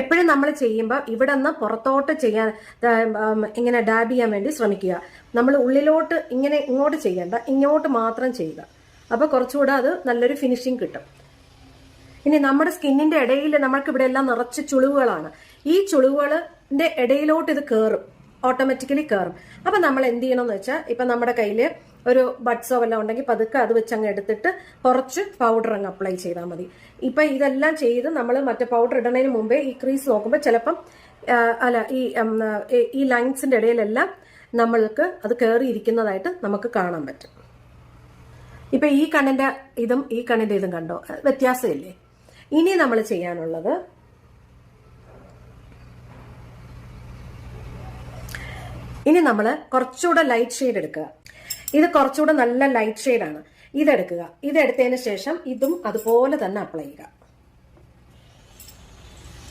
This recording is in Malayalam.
എപ്പോഴും നമ്മൾ ചെയ്യുമ്പോൾ ഇവിടെ നിന്ന് പുറത്തോട്ട് ചെയ്യാൻ ഇങ്ങനെ ഡാബ് ചെയ്യാൻ വേണ്ടി ശ്രമിക്കുക. നമ്മൾ ഉള്ളിലോട്ട് ഇങ്ങനെ ഇങ്ങോട്ട് ചെയ്യണ്ട ഇങ്ങോട്ട് മാത്രം ചെയ്യുക. അപ്പോൾ കുറച്ചുകൂടെ അത് നല്ലൊരു ഫിനിഷിങ് കിട്ടും. ഇനി നമ്മുടെ സ്കിന്നിന്റെ ഇടയിൽ നമ്മൾക്ക് ഇവിടെ എല്ലാം നിറച്ച് ചുളിവുകളാണ്. ഈ ചുളിവുകളിന്റെ ഇടയിലോട്ട് ഇത് കയറും ഓട്ടോമാറ്റിക്കലി കയറും അപ്പൊ നമ്മൾ എന്ത് ചെയ്യണം എന്ന് വെച്ചാൽ ഇപ്പൊ നമ്മുടെ കയ്യിൽ ഒരു ബഡ്സോ വല്ലതും ഉണ്ടെങ്കിൽ പതുക്കെ അത് വെച്ച് അങ്ങ് എടുത്തിട്ട് കുറച്ച് പൗഡർ അങ്ങ് അപ്ലൈ ചെയ്താൽ മതി. ഇപ്പൊ ഇതെല്ലാം ചെയ്ത് നമ്മൾ മറ്റേ പൗഡർ ഇടുന്നതിന് മുമ്പേ ഈ ക്രീസ് നോക്കുമ്പോൾ ചിലപ്പം അല്ല ഈ ഈ- ലൈൻസിന്റെ ഇടയിലെല്ലാം നമ്മൾക്ക് അത് കയറിയിരിക്കുന്നതായിട്ട് നമുക്ക് കാണാൻ പറ്റും. ഇപ്പൊ ഈ കണ്ണിന്റെ ഇതും ഈ കണ്ണിന്റെ ഇതും കണ്ടോ? വ്യത്യാസമില്ലേ? ഇനി നമ്മൾ ചെയ്യാനുള്ളത് ഇനി നമ്മൾ കുറച്ചുകൂടെ ലൈറ്റ് ഷെയ്ഡ് എടുക്കുക. ഇത് കുറച്ചുകൂടെ നല്ല ലൈറ്റ് ഷെയ്ഡാണ് ഇതെടുക്കുക. ഇതെടുത്തതിന് ശേഷം ഇതും അതുപോലെ തന്നെ അപ്ലൈ ചെയ്യുക.